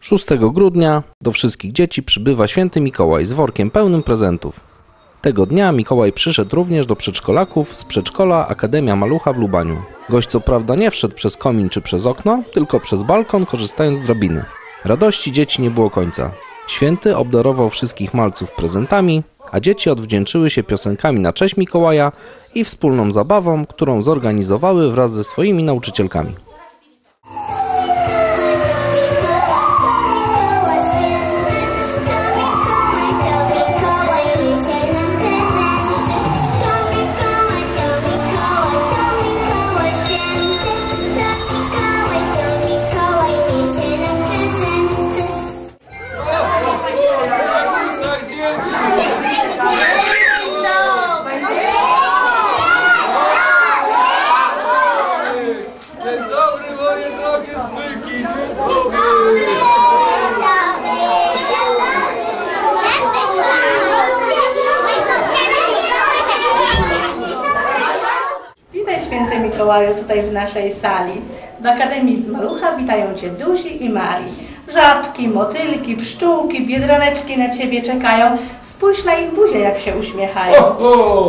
6 grudnia do wszystkich dzieci przybywa święty Mikołaj z workiem pełnym prezentów. Tego dnia Mikołaj przyszedł również do przedszkolaków z przedszkola Akademia Malucha w Lubaniu. Gość co prawda nie wszedł przez komin czy przez okno, tylko przez balkon korzystając z drabiny. Radości dzieci nie było końca. Święty obdarował wszystkich malców prezentami, a dzieci odwdzięczyły się piosenkami na cześć Mikołaja i wspólną zabawą, którą zorganizowały wraz ze swoimi nauczycielkami. Mikołaju tutaj w naszej sali. W Akademii Malucha witają Cię duzi i mali. Żabki, motylki, pszczółki, biedroneczki na Ciebie czekają. Spójrz na ich buzie, jak się uśmiechają.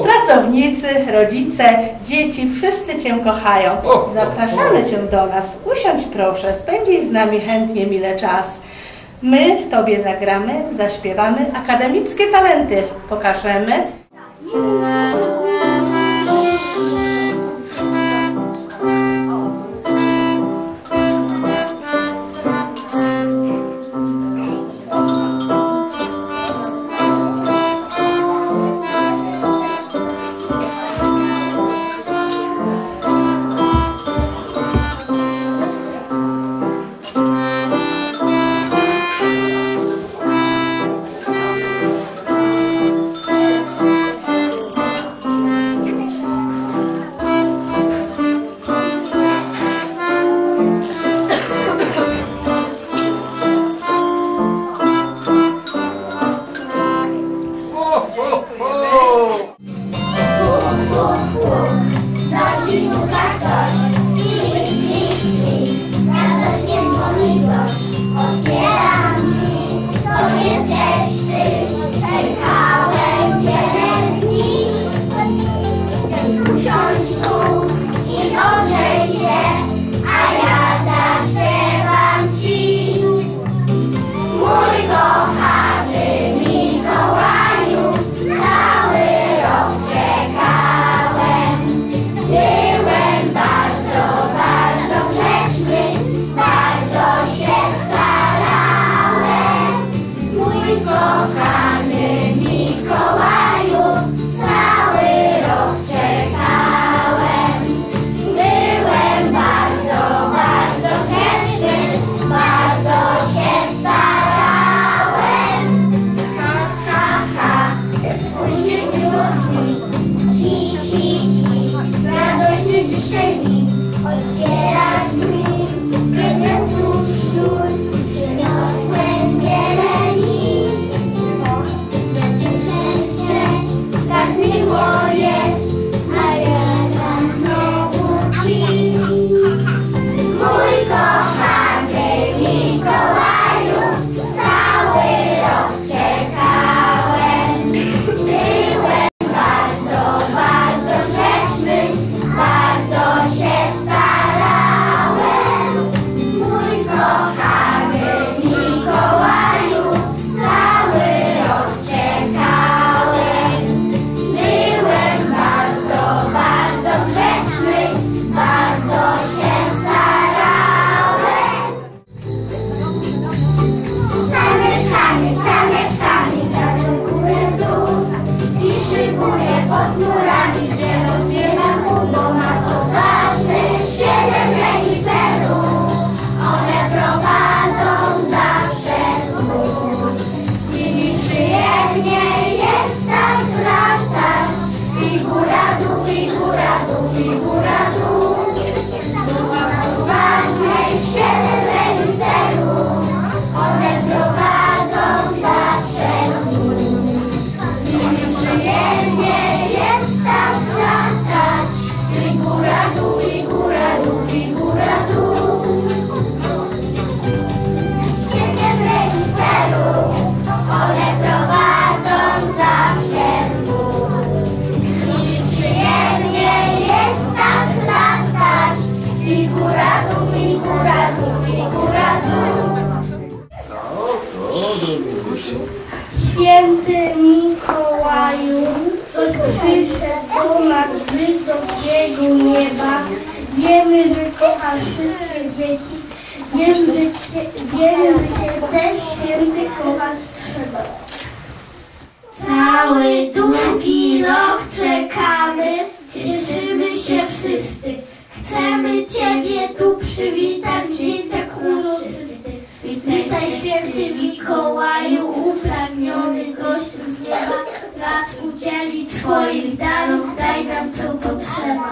Pracownicy, rodzice, dzieci, wszyscy Cię kochają. Zapraszamy Cię do nas. Usiądź proszę, spędzić z nami chętnie mile czas. My Tobie zagramy, zaśpiewamy, akademickie talenty pokażemy. kieszeni, otwierasz drzwi. Święty Mikołaju, coś przyszedł do nas z wysokiego nieba. Wiemy, że kochasz wszystkie dzieci. Wiem, że wiemy, że cię też święty kochasz trzeba. Cały długi rok czekamy, cieszymy się wszyscy. Chcemy Ciebie tu przywitać, dzień tak uroczysty. Witaj święty Mikołaju, Racz udzielić swoich darów, daj nam co potrzeba.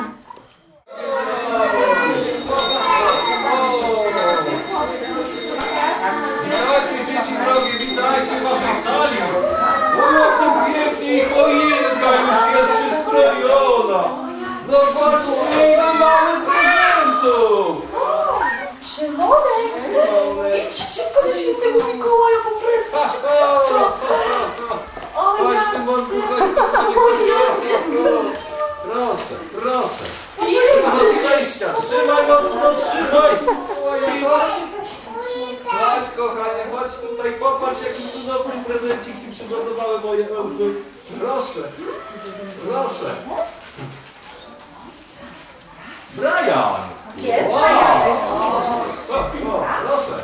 Witajcie dzieci drogie, witajcie w waszej sali. O, to pięknie i choinka już jest przystrojona. Zobaczcie, ile mamy prezentów. Szymonek! Idź szybko do świętego Mikołaja po prezent, szybko, szybko. O, Chodź, kochanie, chodź. Proszę, proszę. Do szczęścia, trzymaj mocno, trzymaj. I chodź. Chodź, kochanie, chodź tutaj, popatrz, jaki cudowny prezencik ci przygotowały moje elfy. Proszę, proszę. Brian! Jest, też O, o, proszę.